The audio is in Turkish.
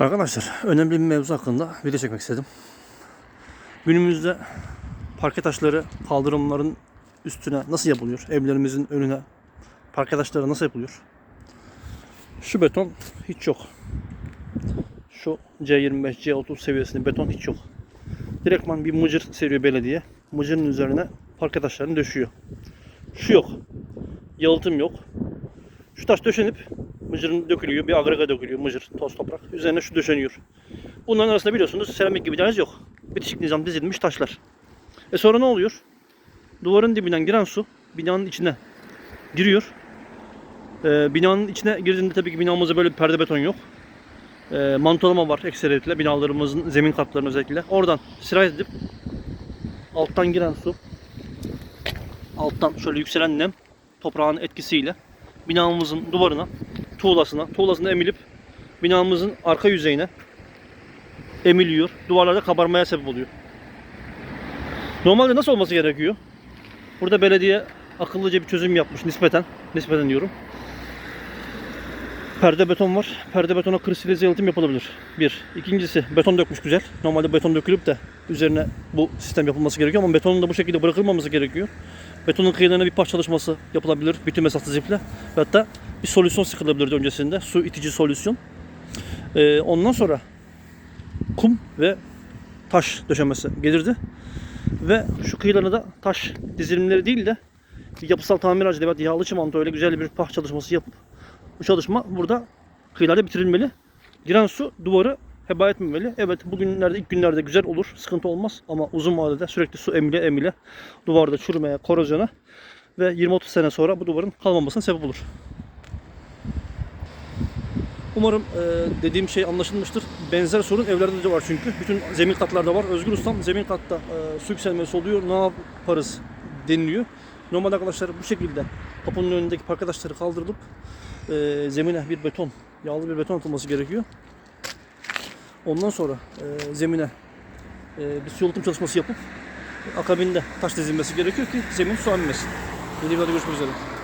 Arkadaşlar önemli bir mevzu hakkında video çekmek istedim. Günümüzde parke taşları kaldırımların üstüne nasıl yapılıyor? Evlerimizin önüne parke taşları nasıl yapılıyor? Şu beton hiç yok. Şu C25, C30 seviyesinde beton hiç yok. Direktman bir mıcır seriyor belediye. Mıcırın üzerine parke taşlarını döşüyor. Şu yok. Yalıtım yok. Şu taş döşenip mıcırın dökülüyor. Bir agrega dökülüyor mıcır, toz toprak. Üzerine şu döşeniyor. Bunların arasında biliyorsunuz seramik gibi deniz yok. Bitişik nizam dizilmiş taşlar. E sonra ne oluyor? Duvarın dibinden giren su binanın içine giriyor. E, binanın içine girdiğinde tabii ki binamızda böyle bir perde beton yok. E, mantolama var ekseriyetle binalarımızın zemin katlarının özellikle. Oradan sirayet edip alttan giren su alttan şöyle yükselen nem toprağın etkisiyle binamızın duvarına, tuğlasına, tuğlasına emilip binamızın arka yüzeyine emiliyor. Duvarlarda kabarmaya sebep oluyor. Normalde nasıl olması gerekiyor? Burada belediye akıllıca bir çözüm yapmış nispeten. Nispeten diyorum. Perde beton var. Perde betona kristalize yalıtım yapılabilir. Bir. İkincisi beton dökmüş güzel. Normalde beton dökülüp de üzerine bu sistem yapılması gerekiyor ama betonun da bu şekilde bırakılmaması gerekiyor. Betonun kıyılarına bir parça çalışması yapılabilir. Bütün mesaflı ziple. Ve hatta bir solüsyon sıkılabilirdi öncesinde. Su itici solüsyon. Ee, ondan sonra kum ve taş döşemesi gelirdi. Ve şu kıyılarına da taş dizilimleri değil de yapısal tamir aracı evet yağlı çimento öyle güzel bir pah çalışması yapıp bu çalışma burada kıyılarda bitirilmeli. Giren su duvarı heba etmemeli. Evet bugünlerde ilk günlerde güzel olur. Sıkıntı olmaz ama uzun vadede sürekli su emile emile duvarda çürümeye, korozyona ve 20-30 sene sonra bu duvarın kalmamasına sebep olur. Umarım e, dediğim şey anlaşılmıştır. Benzer sorun evlerde de var çünkü. Bütün zemin katlarda var. Özgür Ustam zemin katta e, su yükselmesi oluyor. Ne yaparız deniliyor. Normalde arkadaşlar bu şekilde kapının önündeki parke taşları kaldırılıp e, zemine bir beton, yağlı bir beton atılması gerekiyor. Ondan sonra e, zemine e, bir su yalıtım çalışması yapıp akabinde taş dizilmesi gerekiyor ki zemin su emmesin. Yeni bir görüşmek üzere.